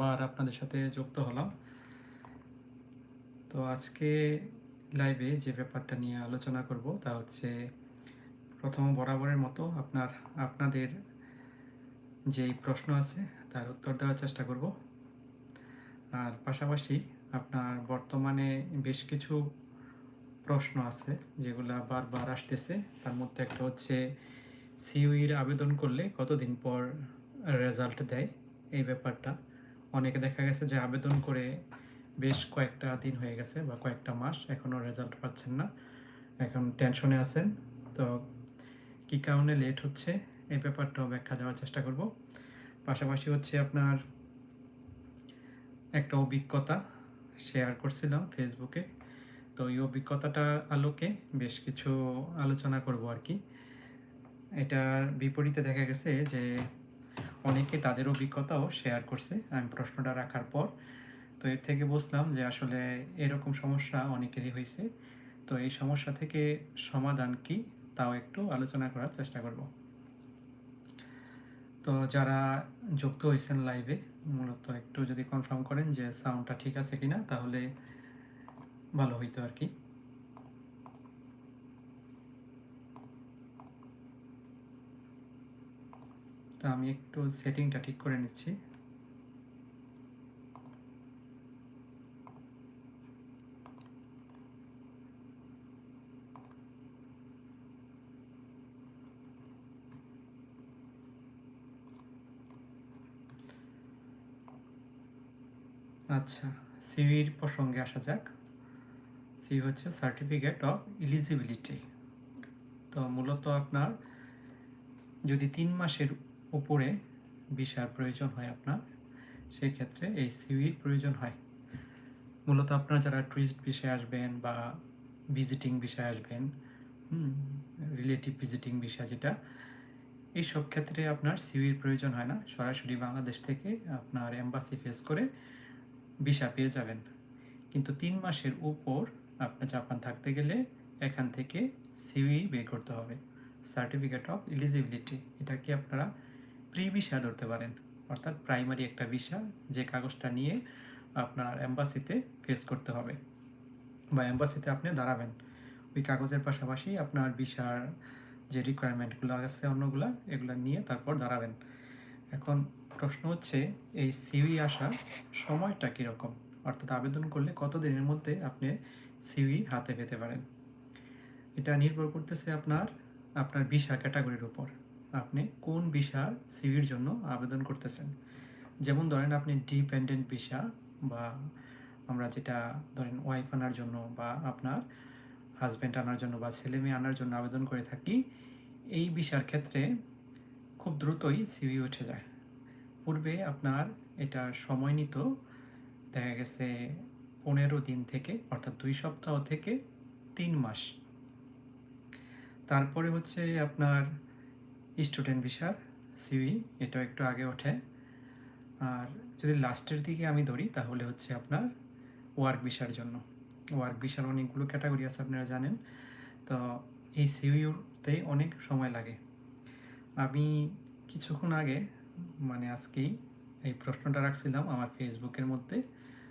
আবার আপনাদের সাথে যুক্ত হলাম। তো আজকে লাইভে যে ব্যাপারটা নিয়ে আলোচনা করব তা হচ্ছে প্রথম বরাবরের মতো আপনার, আপনাদের যেই প্রশ্ন আছে তার উত্তর দেওয়ার চেষ্টা করব। আর পাশাপাশি আপনার বর্তমানে বেশ কিছু প্রশ্ন আছে যেগুলা বারবার আসতেছে। তার মধ্যে একটা হচ্ছে, সিইউইর আবেদন করলে কতদিন পর রেজাল্ট দেয়? এই ব্যাপারটা। অনেকে দেখা গেছে যে আবেদন করে বেশ কয়েকটা দিন হয়ে গেছে বা কয়েকটা মাস এখনও রেজাল্ট পাচ্ছেন না। এখন টেনশনে আছেন। তো কি কারণে লেট হচ্ছে? এই ব্যাপারটাও ব্যাখ্যা দেওয়ার চেষ্টা করব। পাশাপাশি হচ্ছে আপনার একটা অভিজ্ঞতা শেয়ার করছিলাম ফেসবুকে তো এই অভিজ্ঞতাটার আলোকে বেশ কিছু আলোচনা করব আর কি। এটার বিপরীতে দেখা গেছে যে অনেকে তাদের অভিজ্ঞতাও শেয়ার করছে। আমি প্রশ্নটা রাখার পর, তো এর থেকে বুঝলাম যে আসলে এরকম সমস্যা অনেকেরই হয়েছে। তো এই সমস্যা থেকে সমাধান কি, তাও একটু আলোচনা করার চেষ্টা করব। তো যারা যুক্ত হয়েছেন লাইভে মূলত একটু যদি কনফার্ম করেন যে সাউন্ডটা ঠিক আছে কিনা, তাহলে ভালো হইতো আর কি। তো আমি একটু সেটিংটা ঠিক করে নিচ্ছি। আচ্ছা সিভির প্রসঙ্গে আসা যাক। সি হচ্ছে সার্টিফিকেট অফ ইলিজিবিলিটি তো মূলত আপনার যদি তিন মাসের উপরে ভিসার প্রয়োজন হয় আপনার, সেই ক্ষেত্রে এই সিভির প্রয়োজন হয়। মূলত আপনারা যারা টুরিস্ট বিষয়ে আসবেন বা ভিজিটিং বিষয়ে আসবেন রিলেটিভ ভিজিটিং বিষয় যেটা এই সব ক্ষেত্রে আপনার সিভির প্রয়োজন হয় না। সরাসরি বাংলাদেশ থেকে আপনার এম্বাসি ফেস করে ভিসা পেয়ে যাবেন। কিন্তু তিন মাসের উপর আপনার জাপান থাকতে গেলে এখান থেকে সিভি বের করতে হবে। সার্টিফিকেট অফ এলিজিবিলিটি, এটা কি আপনারা প্রি ভিসা ধরতে পারেন। অর্থাৎ প্রাইমারি একটা ভিসা যে কাগজটা নিয়ে আপনার এম্বাসিতে ফেস করতে হবে বা এম্বাসিতে আপনি দাঁড়াবেন। ওই কাগজের পাশাপাশি আপনার ভিসার যে রিকোয়ারমেন্টগুলো আছে অন্যগুলো, এগুলো নিয়ে তারপর দাঁড়াবেন। এখন প্রশ্ন হচ্ছে, এই সিউই আসার সময়টা কীরকম? অর্থাৎ আবেদন করলে কত দিনের মধ্যে আপনি সিউই হাতে পেতে পারেন? এটা নির্ভর করতেছে আপনার আপনার ভিসা ক্যাটাগরির উপর। আপনি কোন ভিসার সিভির জন্য আবেদন করতেছেন? যেমন ধরেন আপনি ডিপেন্ডেন্ট ভিসা বা আমরা যেটা ধরেন ওয়াইফ আনার জন্য বা আপনার হাজব্যান্ড আনার জন্য বা ছেলে মেয়ে আনার জন্য আবেদন করে থাকি, এই ভিসার ক্ষেত্রে খুব দ্রুতই সিভি উঠে যায়। পূর্বে আপনার এটা সময় নিত, দেখা গেছে পনেরো দিন থেকে অর্থাৎ দুই সপ্তাহ থেকে তিন মাস। তারপরে হচ্ছে আপনার স্টুডেন্ট ভিসার সিভি এটা একটু আগে ওঠে। আর যদি লাস্টের দিকে আমি ধরি, তাহলে হচ্ছে আপনার ওয়ার্ক ভিসার জন্য। ওয়ার্ক ভিসার অনেকগুলো ক্যাটাগরি আছে, আপনারা জানেন। তো এই সিভিউতে অনেক সময় লাগে। আমি কিছুক্ষণ আগে মানে আজকেই এই প্রশ্নটা রাখছিলাম আমার ফেসবুকের মধ্যে।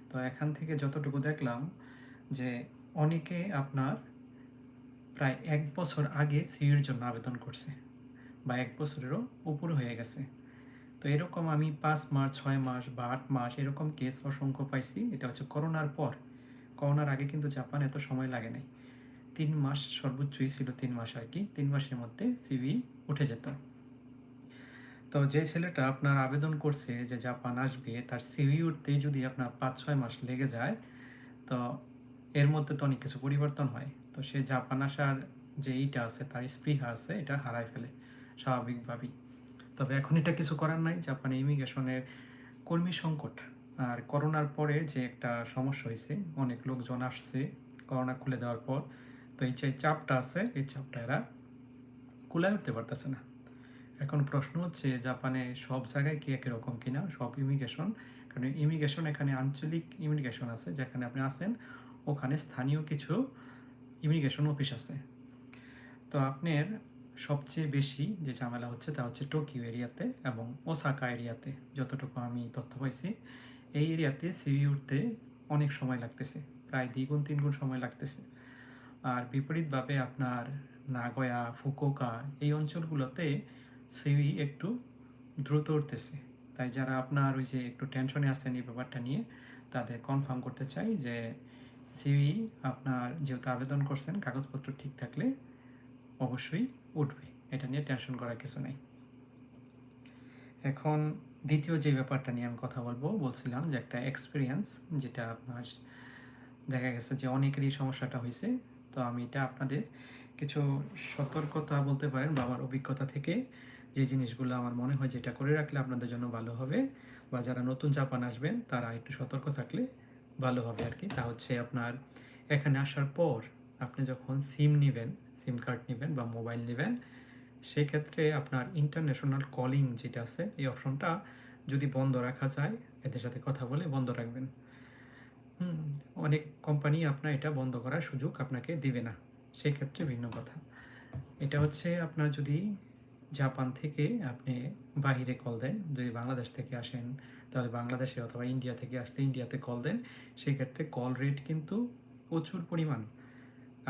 তো এখান থেকে যতটুকু দেখলাম যে অনেকে আপনার প্রায় এক বছর আগে সিইর জন্য আবেদন করছে। বা এক বছরেরও উপর হয়ে গেছে। তো এরকম আমি পাঁচ মাস, ছয় মাস বা আট মাস এরকম কেস অসংখ্য পাইছি। এটা হচ্ছে করোনার পর। করোনার আগে কিন্তু জাপান এত সময় লাগে নাই। তিন মাস সর্বোচ্চই ছিল তিন মাস আর কি। তিন মাসের মধ্যে সিভি উঠে যেত। তো যে ছেলেটা আপনার আবেদন করছে যে জাপান আসবে, তার সিভি উঠতেই যদি আপনার পাঁচ, ছয় মাস লেগে যায়, তো এর মধ্যে তো অনেক কিছু পরিবর্তন হয়। তো সে জাপান আসার যে ইটা আছে, তার স্পৃহা আছে, এটা হারায় ফেলে। স্বাভাবিকভাবেই। তবে এখন এটা কিছু করার নাই। জাপানে ইমিগ্রেশনের কর্মী সংকট আর করোনার পরে যে একটা সমস্যা হয়েছে, অনেক লোকজন আসছে করোনা খুলে দেওয়ার পর। তো এই যে চাপটা আছে, এই চাপটা এরা কুলায় উঠতে পারতেছে না। এখন প্রশ্ন হচ্ছে, জাপানে সব জায়গায় কি একই রকম কিনা? সব ইমিগ্রেশন? কারণ ইমিগ্রেশন এখানে আঞ্চলিক ইমিগ্রেশন আছে, যেখানে আপনি আসেন ওখানে স্থানীয় কিছু ইমিগ্রেশন অফিস আছে। তো আপনার সবচেয়ে বেশি যে ঝামেলা হচ্ছে তা হচ্ছে টোকিও এরিয়াতে এবং ওসাকা এরিয়াতে, যতটুকু আমি তথ্য পাইছি। এই এরিয়াতে সিভি উঠতে অনেক সময় লাগতেছে, প্রায় দ্বিগুণ, তিনগুণ সময় লাগতেছে। আর বিপরীতভাবে আপনার নাগয়া ফুকোকা এই অঞ্চলগুলোতে সিভি একটু দ্রুত উঠতেছে। তাই যারা আপনার ওই যে একটু টেনশনে আছেন এই ব্যাপারটা নিয়ে, তাদের কনফার্ম করতে চাই যে সিভি আপনার যেহেতু আবেদন করছেন, কাগজপত্র ঠিক থাকলে অবশ্যই উঠবে। এটা নিয়ে টেনশন করার কিছু নেই। এখন দ্বিতীয় যে ব্যাপারটা নিয়ে আমি কথা বলব, বলছিলাম যে একটা এক্সপিরিয়েন্স যেটা আপনার দেখা গেছে যে অনেকেরই সমস্যাটা হয়েছে। তো আমি এটা আপনাদের কিছু সতর্কতা বলতে পারেন বা আমার অভিজ্ঞতা থেকে যে জিনিসগুলো আমার মনে হয় যেটা করে রাখলে আপনাদের জন্য ভালো হবে বা যারা নতুন জাপান আসবেন, তারা একটু সতর্ক থাকলে ভালো হবে আর কি। তা হচ্ছে আপনার এখানে আসার পর আপনি যখন সিম নেবেন সিম কার্ড নেবেন বা মোবাইল নেবেন, সেক্ষেত্রে আপনার ইন্টারন্যাশনাল কলিং যেটা আছে, এই অপশনটা যদি বন্ধ রাখা যায়, এদের সাথে কথা বলে বন্ধ রাখবেন। হুম, অনেক কোম্পানি আপনার এটা বন্ধ করার সুযোগ আপনাকে দিবে না, সেক্ষেত্রে ভিন্ন কথা। এটা হচ্ছে আপনার যদি জাপান থেকে আপনি বাহিরে কল দেন, যদি বাংলাদেশ থেকে আসেন, তাহলে বাংলাদেশে অথবা ইন্ডিয়া থেকে আসলে ইন্ডিয়াতে কল দেন সেই ক্ষেত্রে কল রেট কিন্তু প্রচুর পরিমাণ।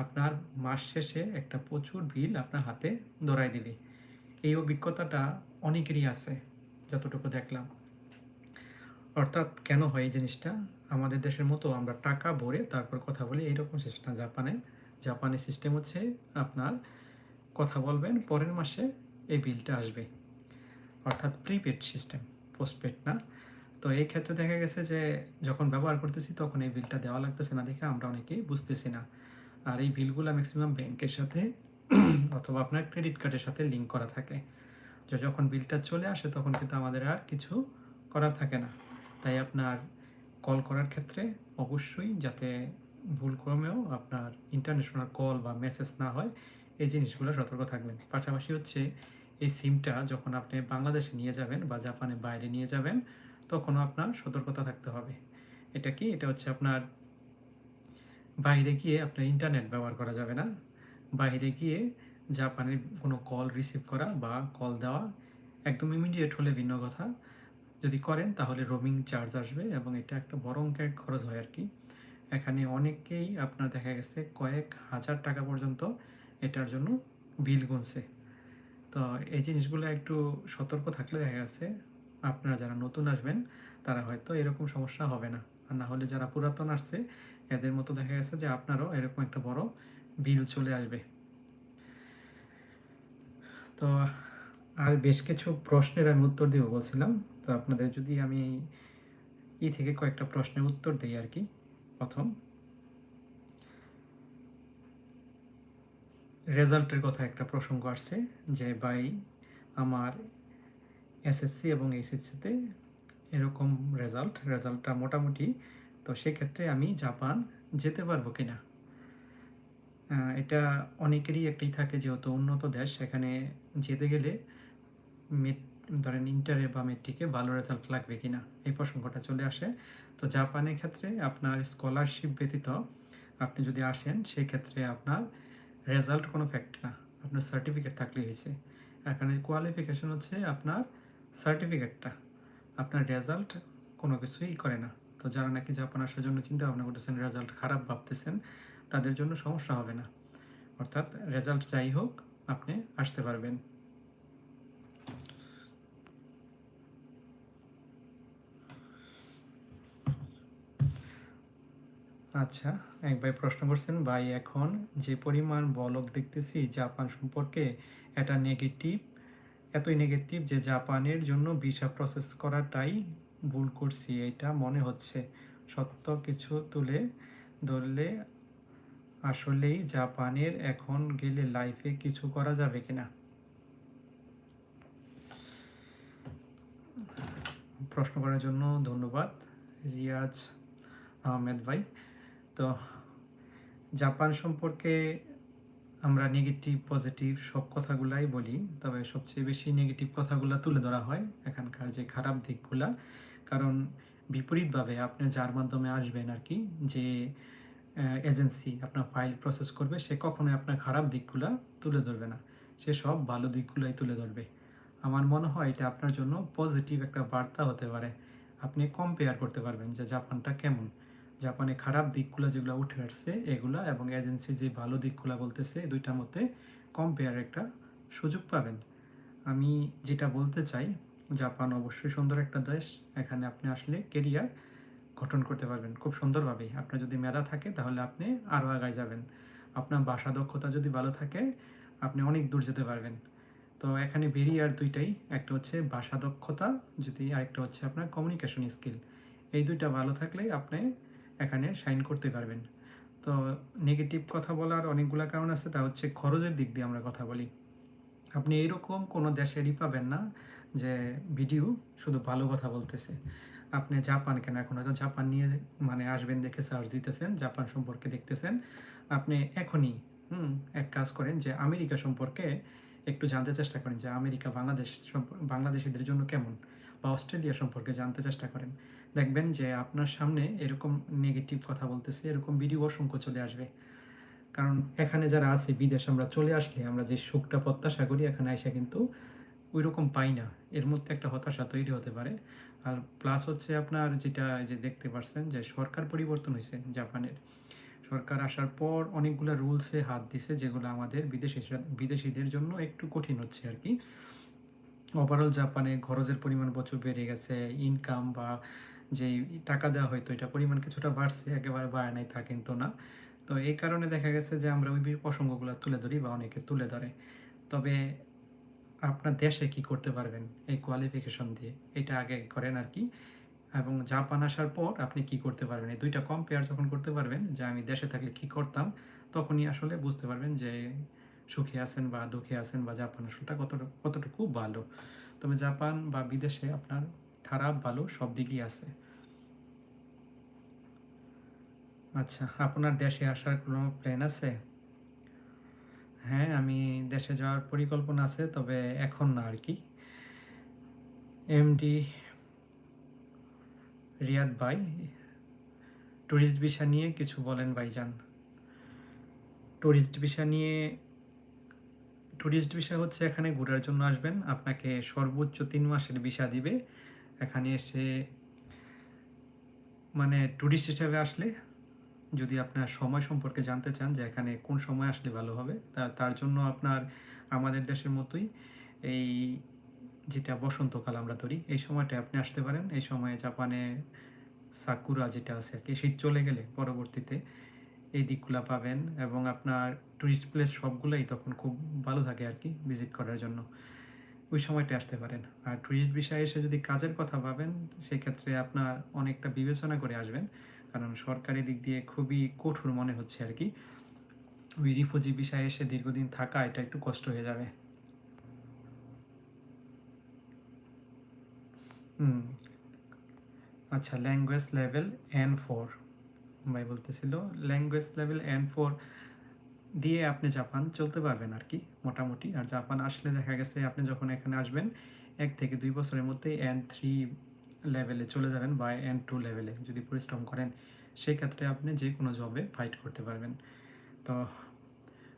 আপনার মাস শেষে একটা প্রচুর বিল আপনার হাতে ধরাই দিবে। এই অভিজ্ঞতাটা অনেকেরই আছে, যতটুকু দেখলাম। অর্থাৎ কেন হয় এই জিনিসটা? আমাদের দেশের মতো আমরা টাকা ভরে তারপর কথা বলি এইরকম সিস্টেম জাপানে জাপানের সিস্টেম হচ্ছে আপনার কথা বলবেন, পরের মাসে এই বিলটা আসবে। অর্থাৎ প্রিপেড সিস্টেম পোস্টপেড না। তো এই ক্ষেত্রে দেখা গেছে যে, যখন ব্যবহার করতেছি তখন এই বিলটা দেওয়া লাগতেছে না দেখে আমরা অনেকেই বুঝতেছি না। আর এই বিলগুলো ম্যাক্সিমাম ব্যাংকের সাথে অথবা আপনার ক্রেডিট কার্ডের সাথে লিঙ্ক করা থাকে। যে যখন বিলটা চলে আসে তখন কিন্তু আমাদের আর কিছু করার থাকে না। তাই আপনার কল করার ক্ষেত্রে অবশ্যই যাতে ভুলক্রমেও আপনার ইন্টারন্যাশনাল কল বা মেসেজ না হয়, এই জিনিসগুলো সতর্ক থাকবেন। পাশাপাশি হচ্ছে এই সিমটা যখন আপনি বাংলাদেশে নিয়ে যাবেন বা জাপানের বাইরে নিয়ে যাবেন, তখনও আপনার সতর্কতা থাকতে হবে। এটা কি? এটা হচ্ছে আপনার বাইরে গিয়ে আপনার ইন্টারনেট ব্যবহার করা যাবে না। বাইরে গিয়ে জাপানের কোনো কল রিসিভ করা বা কল দেওয়া একদম ইমিডিয়েট হলে ভিন্ন কথা। যদি করেন তাহলে রোমিং চার্জ আসবে এবং এটা একটা বড় অঙ্কের খরচ হয় আর কি এখানে অনেকেই আপনার দেখা গেছে কয়েক হাজার টাকা পর্যন্ত এটার জন্য বিল গুনছে। তো এই জিনিসগুলো একটু সতর্ক থাকলে দেখা গেছে আপনারা যারা নতুন আসবেন তারা হয়তো এরকম সমস্যা হবে না। আর না হলে যারা পুরাতন আসছে এদের মতো দেখা গেছে যে আপনারও এরকম একটা বড় বিল চলে আসবে। তো আর বেশ কিছু প্রশ্নের আমি উত্তর দিব বলছিলাম। তো আপনাদের যদি আমি ই থেকে কয়েকটা প্রশ্নের উত্তর দিই আর কি, প্রথম। রেজাল্টের কথা একটা প্রসঙ্গ আসছে যে ভাই আমার এসএসসি এবং এইচএসসিতে এরকম রেজাল্ট, রেজাল্টটা মোটামুটি তো সেক্ষেত্রে আমি জাপান যেতে পারব কিনা? এটা অনেকেরই একটাই থাকে যেহেতু উন্নত দেশ, সেখানে যেতে গেলে ধরেন ইন্টারে বা মেট্রিকে ভালো রেজাল্ট লাগবে কিনা? এই প্রসঙ্গটা চলে আসে। তো জাপানের ক্ষেত্রে আপনার স্কলারশিপ ব্যতীত আপনি যদি আসেন সেই ক্ষেত্রে আপনার রেজাল্ট কোনো ফ্যাক্ট না। আপনার সার্টিফিকেট থাকলেই হয়েছে। এখানে কোয়ালিফিকেশন হচ্ছে আপনার সার্টিফিকেটটা আপনার রেজাল্ট কোনো কিছুই করে না। তো যারা নাকি জাপান আসার জন্য চিন্তা ভাবনা করতেছেন রেজাল্ট খারাপ ভাবতেছেন, তাদের জন্য সমস্যা হবে না। অর্থাৎ রেজাল্ট যাই হোক, আপনি আসতে পারবেন। আচ্ছা এক ভাই প্রশ্ন করছেন, ভাই, এখন যে পরিমাণ বলক দেখতেছি জাপান সম্পর্কে, এটা নেগেটিভ এতই নেগেটিভ যে জাপানের জন্য ভিসা প্রসেস করাটাই ভুল করছি এটা মনে হচ্ছে। সত্য কিছু তুলে ধরলে আসলেই জাপানের এখন গেলে লাইফে কিছু করা যাবে কিনা? প্রশ্ন করার জন্য ধন্যবাদ, রিয়াজ আহমেদ ভাই। তো, জাপান সম্পর্কে আমরা নেগেটিভ পজিটিভ সব কথাগুলাই বলি, তবে সবচেয়ে বেশি নেগেটিভ কথাগুলো তুলে ধরা হয় এখানকার যে খারাপ দিকগুলা। কারণ বিপরীতভাবে আপনি যার মাধ্যমে আসবেন আর কি যে এজেন্সি আপনার ফাইল প্রসেস করবে, সে কখনোই আপনার খারাপ দিকগুলো তুলে ধরবে না। সে সব ভালো দিকগুলোই তুলে ধরবে। আমার মনে হয় এটা আপনার জন্য পজিটিভ একটা বার্তা হতে পারে। আপনি কম্পেয়ার করতে পারবেন যে জাপানটা কেমন। জাপানে খারাপ দিকগুলো যেগুলো উঠে আসছে, এগুলা এবং এজেন্সি যে ভালো দিকগুলো বলতেছে দুইটার মধ্যে কম্পেয়ার একটা সুযোগ পাবেন। আমি যেটা বলতে চাই জাপান অবশ্যই সুন্দর একটা দেশ। এখানে আপনি আসলে কেরিয়ার গঠন করতে পারবেন খুব সুন্দরভাবেই। আপনার যদি মেধা থাকে তাহলে আপনি আরও আগায় যাবেন। আপনার ভাষা দক্ষতা যদি ভালো থাকে, আপনি অনেক দূর যেতে পারবেন। তো এখানে বেরিয়ার দুইটাই, একটা হচ্ছে ভাষা দক্ষতা, যদি আরেকটা হচ্ছে আপনার কমিউনিকেশন স্কিল এই দুইটা ভালো থাকলে আপনি এখানে সাইন করতে পারবেন। তো নেগেটিভ কথা বলার অনেকগুলো কারণ আছে, তা হচ্ছে খরচের দিক দিয়ে আমরা কথা বলি। আপনি এরকম কোনো দেশেরই পাবেন না যে ভিডিও শুধু ভালো কথা বলতেছে। আপনি জাপান কেন এখন হয়তো জাপান নিয়ে মানে আসবেন দেখে সার্চ দিতেছেন, জাপান সম্পর্কে দেখতেছেন। আপনি এখনই, হুম, এক কাজ করেন যে আমেরিকা সম্পর্কে একটু জানতে চেষ্টা করেন যে আমেরিকা বাংলাদেশ বাংলাদেশিদের জন্য কেমন? বা অস্ট্রেলিয়া সম্পর্কে জানতে চেষ্টা করেন। দেখবেন যে আপনার সামনে এরকম নেগেটিভ কথা বলতেছে, এরকম ভিডিও অসংখ্য চলে আসবে। কারণ এখানে যারা আছে, বিদেশ আমরা চলে আসলে আমরা যে সুখটা প্রত্যাশা করি, এখানে এসে কিন্তু ওই রকম পাই না। এর মধ্যে একটা হতাশা তৈরি হতে পারে। আর প্লাস হচ্ছে আপনার যেটা যে দেখতে পাচ্ছেন যে সরকার পরিবর্তন হয়েছে জাপানের। সরকার আসার পর অনেকগুলো রুলসে হাত দিছে যেগুলো আমাদের বিদেশি বিদেশিদের জন্য একটু কঠিন হচ্ছে আর কি। ওভারঅল জাপানে খরচের পরিমাণ প্রচুর বেড়ে গেছে ইনকাম বা যে টাকা দেওয়া হয়তো এটা পরিমাণ কিছুটা বাড়ছে, একেবারে বাড়ে নাই তা কিন্তু না। তো এই কারণে দেখা গেছে যে আমরা ওই প্রসঙ্গগুলো তুলে ধরি বা অনেকে তুলে ধরে। তবে আপনার দেশে কি করতে পারবেন এই কোয়ালিফিকেশন দিয়ে? এটা আগে করেন আর কি। এবং জাপান আসার পর আপনি কি করতে পারবেন? এই দুইটা কম্পেয়ার যখন করতে পারবেন যে আমি দেশে থাকলে কি করতাম, তখনই আসলে বুঝতে পারবেন যে সুখে আছেন বা দুঃখে আছেন বা জাপান আসলটা কতটুকু কতটুকু ভালো। তবে জাপান বা বিদেশে আপনার খারাপ, ভালো সব দিকই আছে। আচ্ছা আপনার দেশে আসার কোনো প্ল্যান আছে? হ্যাঁ আমি দেশে যাওয়ার পরিকল্পনা আছে, তবে এখন না আর কি। এমডি রিয়াদ ভাই ট্যুরিস্ট ভিসা নিয়ে কিছু বলেন ভাইজান। ট্যুরিস্ট ভিসা নিয়ে ট্যুরিস্ট ভিসা হচ্ছে এখানে ঘোরার জন্য আসবেন। আপনাকে সর্বোচ্চ তিন মাসের ভিসা দিবে। এখানে এসে মানে ট্যুরিস্ট হিসাবে আসলে যদি আপনার সময় সম্পর্কে জানতে চান যে এখানে কোন সময় আসলে ভালো হবে, তা, তার জন্য আপনার, আমাদের দেশের মতোই এই যেটা বসন্তকাল আমরা ধরি, এই সময়টা আপনি আসতে পারেন। এই সময়ে জাপানে সাকুরা যেটা আছে আর কি, শীত চলে গেলে পরবর্তীতে এই দিকগুলো পাবেন এবং আপনার টুরিস্ট প্লেস সবগুলোই তখন খুব ভালো থাকে আর কি ভিজিট করার জন্য। ওই সময়টা আসতে পারেন। আর টুরিস্ট বিষয়ে এসে যদি কাজের কথা ভাবেন, সেক্ষেত্রে আপনার অনেকটা বিবেচনা করে আসবেন। কারণ সরকারি দিক দিয়ে খুবই কঠোর মনে হচ্ছে আর কি। ওই রিফিউজি বিষয়ে এসে দীর্ঘদিন থাকা, এটা একটু কষ্ট হয়ে যাবে। হুম। আচ্ছা ল্যাঙ্গুয়েজ লেভেল এন ফোর ভাই বলতেছিল ল্যাঙ্গুয়েজ লেভেল এন ফোর দিয়ে আপনি জাপান চলতে পারবেন আর কি, মোটামুটি। আর জাপান আসলে দেখা গেছে আপনি যখন এখানে আসবেন, এক থেকে দুই বছরের মধ্যেই এন থ্রি লেভেলে চলে যাবেন বা এন টু লেভেলে যদি পরিশ্রম করেন সেই ক্ষেত্রে আপনি যে কোনো জবে ফাইট করতে পারবেন। তো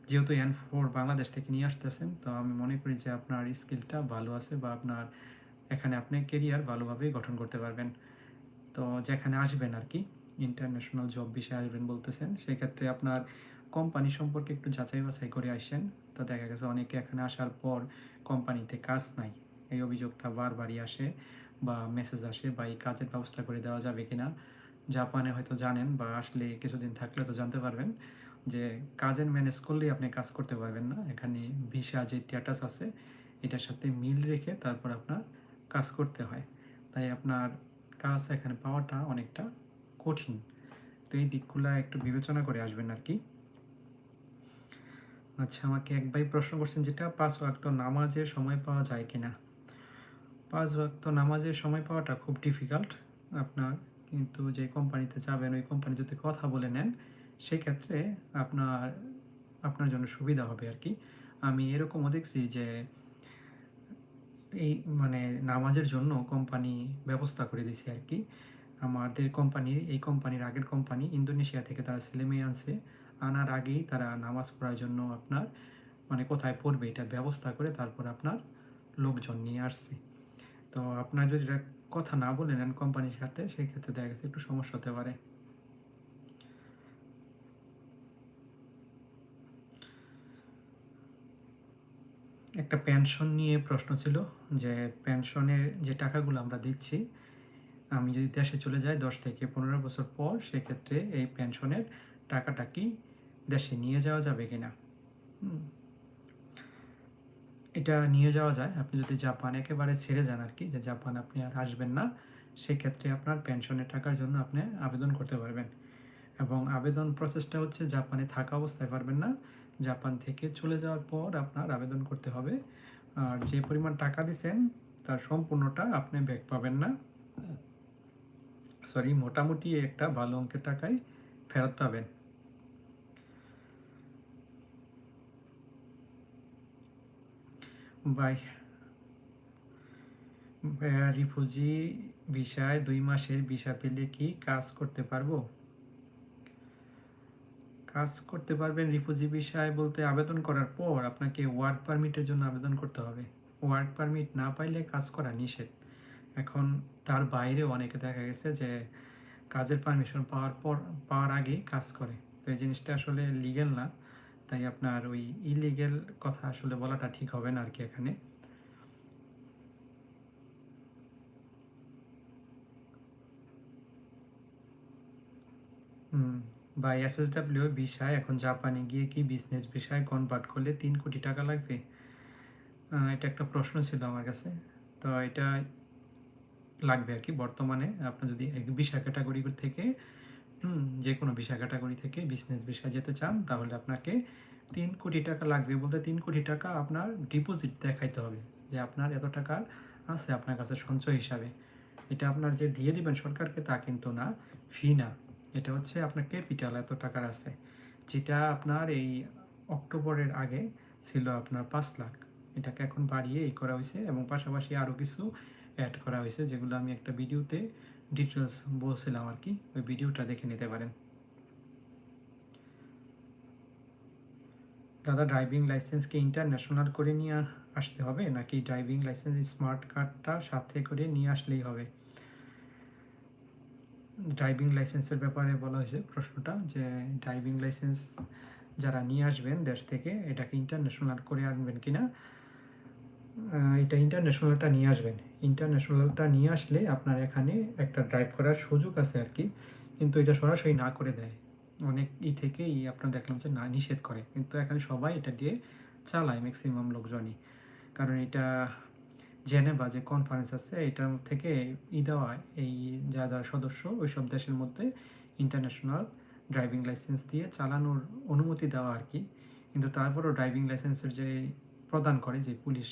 যেহেতু এন ফোর বাংলাদেশ থেকে নিয়ে আসতেছেন, তো আমি মনে করি যে আপনার স্কিলটা ভালো আছে বা আপনার এখানে আপনি কেরিয়ার ভালোভাবেই গঠন করতে পারবেন। তো যেখানে আসবেন আর কি ইন্টারন্যাশনাল জব বিষয়ে আসবেন বলতেছেন, সেক্ষেত্রে আপনার কোম্পানি সম্পর্কে একটু যাচাই বাছাই করে আসেন। তো দেখা গেছে অনেকে এখানে আসার পর কোম্পানিতে কাজ নাই, এই অভিযোগটা বারবারই আসে। বা মেসেজ আসে বা এই কাজের ব্যবস্থা করে দেওয়া যাবে কিনা, জাপানে হয়তো জানেন বা আসলে কিছুদিন থাকলে তো জানতে পারবেন যে কাজের ম্যানেজ করলেই আপনি কাজ করতে পারবেন না। এখানে ভিসা যে স্ট্যাটাস আছে, এটার সাথে মিল রেখে তারপর আপনার কাজ করতে হয়। তাই আপনার কাজ এখানে পাওয়াটা অনেকটা কঠিন। তো এই দিকগুলো একটু বিবেচনা করে আসবেন আর কি। আচ্ছা আমাকে এক ভাই প্রশ্ন করছেন, যেটা পাঁচ ওয়াক্ত নামাজের সময় পাওয়া যায় কিনা? পাঁচ ওয়াক্ত নামাজের সময় পাওয়াটা খুব ডিফিকাল্ট আপনার। কিন্তু যে কোম্পানিতে যাবেন, ওই কোম্পানি যদি কথা বলে নেন, সেক্ষেত্রে আপনার আপনার জন্য সুবিধা হবে আর কি। আমি এরকমও দেখছি যে, এই মানে নামাজের জন্য কোম্পানি ব্যবস্থা করে দিছে আর কি। আমাদের কোম্পানির এই কোম্পানির আগের কোম্পানি ইন্দোনেশিয়া থেকে তারা ছেলে মেয়ে আনছে। আনার আগেই তারা নামাজ পড়ার জন্য আপনার মানে কোথায় পড়বে এটা ব্যবস্থা করে তারপর আপনার লোকজন নিয়ে আসছে। তো আপনার যদি কথা না বলে নেন কোম্পানির সাথে সেই ক্ষেত্রে দেখা গেছে একটু সমস্যা হতে পারে একটা পেনশন নিয়ে প্রশ্ন ছিল যে পেনশনের যে টাকাগুলো আমরা দিচ্ছি, আমি যদি দেশে চলে যাই দশ থেকে পনেরো বছর পর, সেক্ষেত্রে এই পেনশনের টাকাটা কি দেশে নিয়ে যাওয়া যাবে কিনা। এটা নিয়ে যাওয়া যায়। আপনি যদি জাপান একেবারে ছেড়ে যান আর কি যে জাপান আপনি আর আসবেন না, সেক্ষেত্রে আপনার পেনশনের টাকার জন্য আপনি আবেদন করতে পারবেন। এবং আবেদন প্রসেসটা হচ্ছে জাপানে থাকা অবস্থায় পারবেন না। জাপান থেকে চলে যাওয়ার পর আপনার আবেদন করতে হবে। আর যে পরিমাণ টাকা দিছেন, তার সম্পূর্ণটা আপনি ব্যাক পাবেন না। সরি মোটামুটি একটা ভালো অঙ্কের টাকায় ফেরত পাবেন। বাই। রিফিউজি ভিসায় দুই মাসের ভিসা পেলে কি কাজ করতে পারব? কাজ করতে পারবেন রিফিউজি ভিসায় বলতে আবেদন করার পর আপনাকে ওয়ার্ক পারমিটের জন্য আবেদন করতে হবে। ওয়ার্ক পারমিট না পাইলে কাজ করা নিষেধ। এখন তার বাইরেও অনেকে দেখা গেছে যে কাজের পারমিশন পাওয়ার পর, পাওয়ার আগেই কাজ করে। তো এই জিনিসটা আসলে লিগেল না। তাই আপনার ওই ইলিগেল কথা আসলে বলাটা ঠিক হবে না আর কি এখানে বা এসএসডাব্লিউ ভিসায় এখন জাপানে গিয়ে কি বিজনেস ভিসায় কনভার্ট করলে তিন কোটি টাকা লাগবে? এটা একটা প্রশ্ন ছিল আমার কাছে। তো এটা লাগবে আর কি বর্তমানে। আপনার যদি ভিসা ক্যাটাগরি থেকে যে কোনো ভিসা ক্যাটাগরি থেকে বিজনেস ভিসা যেতে চান, তাহলে আপনাকে তিন কোটি টাকা লাগবে। বলতে তিন কোটি টাকা আপনার ডিপোজিট দেখাইতে হবে, যে আপনার এত টাকা আছে আপনার কাছে সঞ্চয় হিসাবে। এটা আপনার যে দিয়ে দিবেন সরকারকে তা কিন্তু না ফি না। এটা হচ্ছে আপনার ক্যাপিটাল এত টাকার আছে, যেটা আপনার এই অক্টোবরের আগে ছিল আপনার পাঁচ লাখ। এটাকে এখন বাড়িয়ে এই করা হয়েছে এবং পাশাপাশি আরও কিছু অ্যাড করা হয়েছে, যেগুলো আমি একটা ভিডিওতে ডিটেলস বলছিলাম আর কি ওই ভিডিওটা দেখে নিতে পারেন। দাদা ড্রাইভিং লাইসেন্সকে ইন্টারন্যাশনাল করে নিয়ে আসতে হবে নাকি ড্রাইভিং লাইসেন্স স্মার্ট কার্ডটা সাথে করে নিয়ে আসলেই হবে? ড্রাইভিং লাইসেন্সের ব্যাপারে বলা হয়েছে প্রশ্নটা যে ড্রাইভিং লাইসেন্স যারা নিয়ে আসবেন দেশ থেকে এটাকে ইন্টারন্যাশনাল করে আনবেন কিনা? আহ, এটা ইন্টারন্যাশনালটা নিয়ে আসবেন। ইন্টারন্যাশনালটা নিয়ে আসলে আপনার এখানে একটা ড্রাইভ করার সুযোগ আছে আর কি। কিন্তু এটা সরাসরি না করে দেয়। অনেক ই থেকেই আপনার দেখলাম যে না, নিষেধ করে। কিন্তু এখানে সবাই এটা দিয়ে চালায় ম্যাক্সিমাম লোকজনই। কারণ এটা জেনেভা যে কনফারেন্স আছে, এটার থেকে ই দেওয়া, এই যা যারা সদস্য ওই সব দেশের মধ্যে ইন্টারন্যাশনাল ড্রাইভিং লাইসেন্স দিয়ে চালানোর অনুমতি দেওয়া আর কি। কিন্তু তারপরও ড্রাইভিং লাইসেন্সের যে প্রদান করে যে পুলিশ,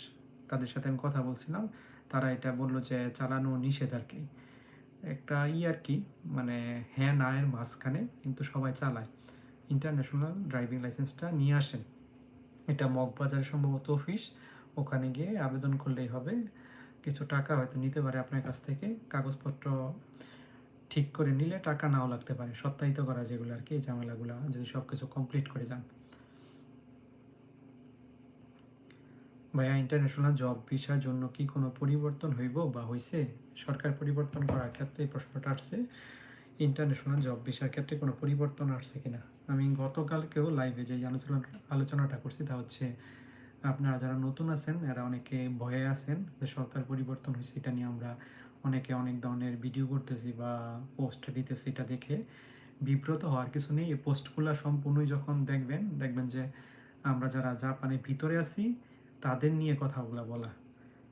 তাদের সাথে আমি কথা বলছিলাম তারা এটা বলল যে চালানো নিষেধ আর কি। একটা ই আর কি মানে হ্যাঁ না এর মাঝখানে কিন্তু সবাই চালায়। ইন্টারন্যাশনাল ড্রাইভিং লাইসেন্সটা নিয়ে আসেন। এটা মগবাজার সম্ভবত অফিস ওখানে গিয়ে আবেদন করলেই হবে। কিছু টাকা হয়তো নিতে পারে আপনার কাছ থেকে, কাগজপত্র ঠিক করে নিলে টাকা নাও লাগতে পারে। সত্যায়িত করা যেগুলো আর কি, এই ঝামেলাগুলো, যদি সব কিছু কমপ্লিট করে যান। ভাইয়া ইন্টারন্যাশনাল জব ভিসার জন্য কি কোনো পরিবর্তন হইব বা হইছে? সরকার পরিবর্তন করার ক্ষেত্রে এই প্রশ্নটা আসছে। ইন্টারন্যাশনাল জব ভিসার ক্ষেত্রে কোনো পরিবর্তন আসছে কিনা? আমি গতকালকেও লাইভে যে আলোচনা, আলোচনাটা করছি তা হচ্ছে, আপনারা যারা নতুন আছেন, এরা অনেকে ভয়ে আছেন যে সরকার পরিবর্তন হয়েছে এটা নিয়ে আমরা অনেকে অনেক ধরনের ভিডিও করতেছি বা পোস্ট দিতেছি এটা দেখে। বিব্রত হওয়ার কিছু নেই। এই পোস্টগুলো সম্পূর্ণই যখন দেখবেন দেখবেন যে আমরা যারা জাপানের ভিতরে আছি তাদের নিয়ে কথাগুলো বলা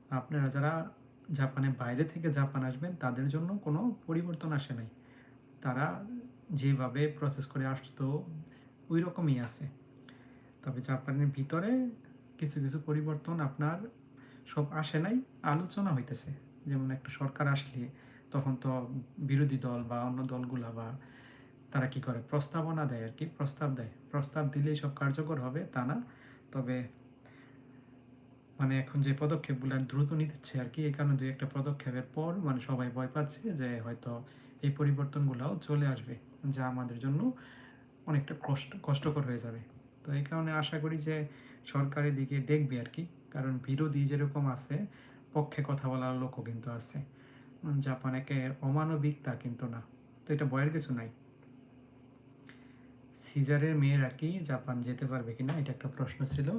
আপনারা যারা জাপানের বাইরে থেকে জাপান আসবেন, তাদের জন্য কোনো পরিবর্তন আসে নাই। তারা যেভাবে প্রসেস করে আসতো ওই রকমই আছে। তবে জাপানের ভিতরে কিছু কিছু পরিবর্তন আপনার সব আসে নাই, আলোচনা হইতেছে। যেমন একটা সরকার আসলে তখন তো বিরোধী দল বা অন্য দলগুলা বা তারা কি করে? প্রস্তাবনা দেয় আর কি, প্রস্তাব দেয়। প্রস্তাব দিলেই সব কার্যকর হবে, তা না। তবে মানে এখন যে পদক্ষেপগুলো দ্রুত নিতেছে আর কি এই কারণে দুই একটা পদক্ষেপের পর মানে সবাই ভয় পাচ্ছে যে হয়তো এই পরিবর্তনগুলোও চলে আসবে, যা আমাদের জন্য অনেকটা কষ্ট, কষ্টকর হয়ে যাবে। তো এই কারণে আশা করি যে সরকারের দিকে দেখবে আর কি, কারণ বিরোধী যেরকম আছে, পক্ষে কথা বলার লোকও কিন্তু আছে। জাপান একে অমানবিক তা কিন্তু না, তো এটা ভয়ের কিছু নাই। সিজারের মেয়েরা কি জাপান যেতে পারবে কিনা, এটা একটা প্রশ্ন ছিল।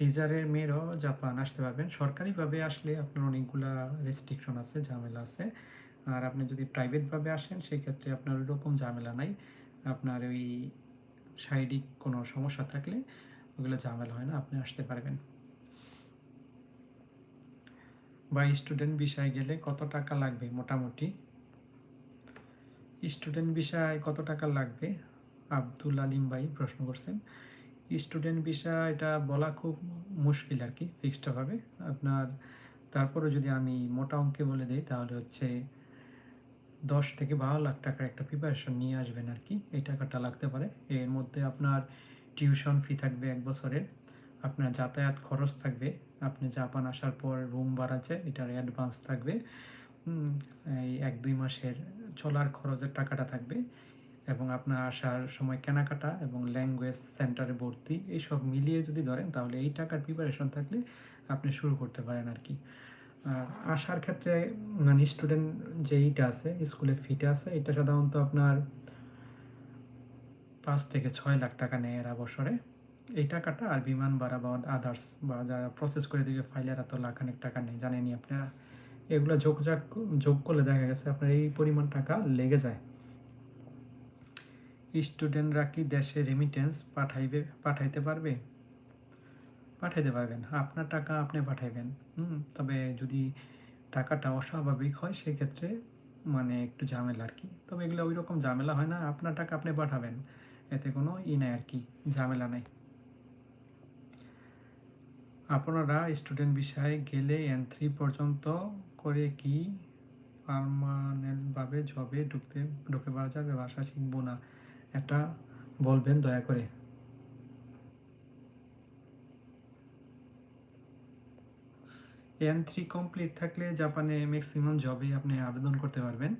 সিজারের মেয়েরাও জাপান আসতে পারবেন। সরকারিভাবে আসলে আপনার অনেকগুলা রেস্ট্রিকশন আছে, ঝামেলা আছে। আর আপনি যদি প্রাইভেটভাবে আসেন সেই ক্ষেত্রে আপনার ওই রকম ঝামেলা নাই। আপনার ওই শারীরিক কোনো সমস্যা থাকলে ওগুলো ঝামেলা হয় না, আপনি আসতে পারবেন। বা স্টুডেন্ট বিষয়ে গেলে কত টাকা লাগবে মোটামুটি? স্টুডেন্ট বিষয়ে কত টাকা লাগবে? আব্দুল আলিম ভাই প্রশ্ন করছেন স্টুডেন্ট বিষয় এটা বলা খুব মুশকিল আর কি ফিক্সডভাবে আপনার তারপরে যদি আমি মোটা অঙ্কে বলে দিই, তাহলে হচ্ছে দশ থেকে বারো লাখ টাকার একটা প্রিপারেশন নিয়ে আসবেন আর কি এই টাকাটা লাগতে পারে। এর মধ্যে আপনার টিউশন ফি থাকবে এক বছরের, আপনার যাতায়াত খরচ থাকবে, আপনি জাপান আসার পর রুম বাড়াচ্ছে এটার অ্যাডভান্স থাকবে। এই এক দুই মাসের চলার খরচের টাকাটা থাকবে। এবং আপনার আসার সময় কেনাকাটা এবং ল্যাঙ্গুয়েজ সেন্টারে ভর্তি, এইসব মিলিয়ে যদি ধরেন, তাহলে এই টাকার প্রিপারেশন থাকলে আপনি শুরু করতে পারেন আর কি। আর আসার ক্ষেত্রে মানে স্টুডেন্ট যেইটা আছে স্কুলের ফিটা আছে, এটা সাধারণত আপনার পাঁচ থেকে ছয় লাখ টাকা নেয় এরা বছরে। এই টাকাটা আর বিমান ভাড়া বা আদার্স বা যারা প্রসেস করে দিবে ফাইলেরা তো লাখানেক টাকা নেই জানেনই আপনারা। এগুলো যোগ যোগ করলে দেখা গেছে আপনার এই পরিমাণ টাকা লেগে যায়। স্টুডেন্টরা কি দেশে রেমিটেন্স পাঠাইবে, পাঠাইতে পারবে? পাঠাইতে পারবেন। আপনার টাকা আপনি পাঠাইবেন। হুম, তবে যদি টাকাটা অস্বাভাবিক হয়, সেক্ষেত্রে মানে একটু ঝামেলা আর কি। তবে এগুলো ওই রকম ঝামেলা হয় না, আপনার টাকা আপনি পাঠাবেন। এতে কোনো ই নাই আর কি, ঝামেলা নাই। আপনারা স্টুডেন্ট বিষয়ে গেলে এন থ্রি পর্যন্ত করে কি পারমানেন্টভাবে জবে ঢুকতে, ঢুকে পারা যাবে? ভাষা শিখব না। এটা বলবেন দয়া করে। এন থ্রি কমপ্লিট থাকলে জাপানে ম্যাক্সিমাম জবে আপনি আবেদন করতে পারবেন।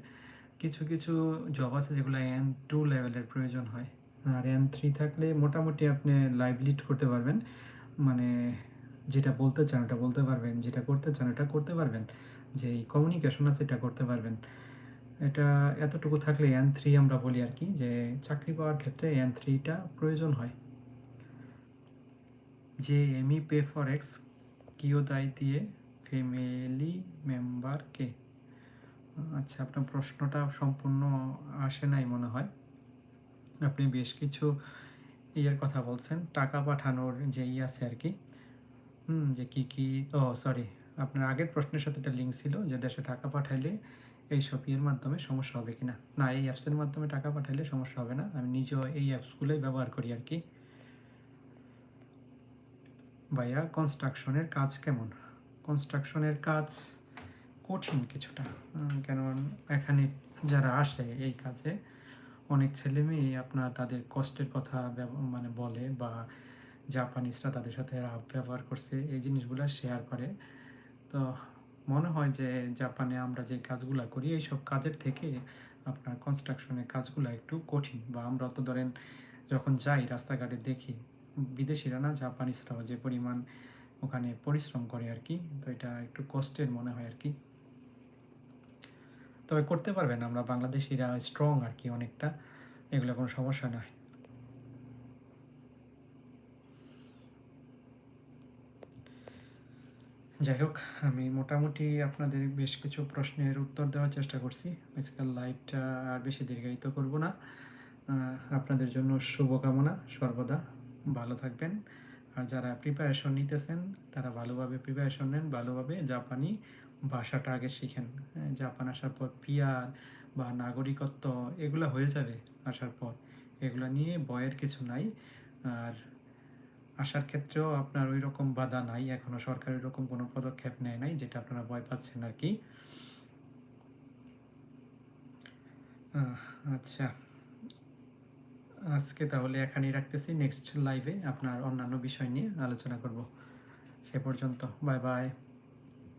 কিছু কিছু জব আছে যেগুলো এন টু লেভেলের প্রয়োজন হয়। আর এন থ্রি থাকলে মোটামুটি আপনি লাইভ লিড করতে পারবেন। মানে যেটা বলতে চান, ওটা বলতে পারবেন, যেটা করতে চান, ওটা করতে পারবেন। যে কমিউনিকেশন আছে, এটা করতে পারবেন। এটা এতটুকু থাকলে এন থ্রি আমরা বলি আর কি, যে চাকরি পাওয়ার ক্ষেত্রে এন থ্রিটা প্রয়োজন হয়। যে এমই পে ফর এক্স কিও দায় দিয়ে ফ্যামিলি মেম্বারকে আচ্ছা আপনার প্রশ্নটা সম্পূর্ণ আসে নাই মনে হয়। আপনি বেশ কিছু ইয়ের কথা বলছেন, টাকা পাঠানোর যে ই আছে আর কি। হুম, যে কি কি, ও সরি আপনার আগের প্রশ্নের সাথে একটা লিঙ্ক ছিল, যে দেশে টাকা পাঠাইলে এই ইয়ের মাধ্যমে সমস্যা হবে কিনা? না, এই অ্যাপসের মাধ্যমে টাকা পাঠাইলে সমস্যা হবে না। আমি নিজেও এই অ্যাপসগুলোই ব্যবহার করি আর কি। ভাইয়া কনস্ট্রাকশনের কাজ কেমন? কনস্ট্রাকশনের কাজ কঠিন কিছুটা। কেন এখানে যারা আসে এই কাজে, অনেক ছেলে মেয়ে আপনার তাদের কষ্টের কথা মানে বলে বা জাপানিজরা তাদের সাথে ব্যবহার করছে, এই জিনিসগুলো শেয়ার করে। তো মনে হয় যে জাপানে আমরা যে কাজগুলো করি এই সব কাজের থেকে আপনার কনস্ট্রাকশনের কাজগুলো একটু কঠিন। বা আমরা তো ধরেন যখন যাই রাস্তাঘাটে দেখি, বিদেশিরা না জাপানিজরাও যে পরিমাণ ওখানে পরিশ্রম করে আর কি তো এটা একটু কষ্টের মনে হয় আর কি তবে করতে পারবেন, আমরা বাংলাদেশিরা স্ট্রং আর কি অনেকটা, এগুলো কোনো সমস্যা নয়। যাই হোক আমি মোটামুটি আপনাদের বেশ কিছু প্রশ্নের উত্তর দেওয়ার চেষ্টা করছি। আজকাল লাইভটা আর বেশি দীর্ঘায়িত করব না। আপনাদের জন্য শুভকামনা সর্বদা ভালো থাকবেন। আর যারা প্রিপারেশন নিতেছেন তারা ভালোভাবে প্রিপারেশন নেন ভালোভাবে জাপানি ভাষাটা আগে শিখেন। হ্যাঁ, জাপান আসার পর পিয়ার বা নাগরিকত্ব এগুলো হয়ে যাবে আসার পর। এগুলো নিয়ে বয়ের কিছু নাই। আর আসার ক্ষেত্রেও আপনার ওই রকম বাধা নাই এখনও সরকার ওই রকম কোনো পদক্ষেপ নেয় নাই, যেটা আপনারা ভয় পাচ্ছেন আর কি। আচ্ছা। আজকে তাহলে এখানেই রাখতেছি নেক্সট লাইভে আপনার অন্যান্য বিষয় নিয়ে আলোচনা করব। সে পর্যন্ত বাই বাই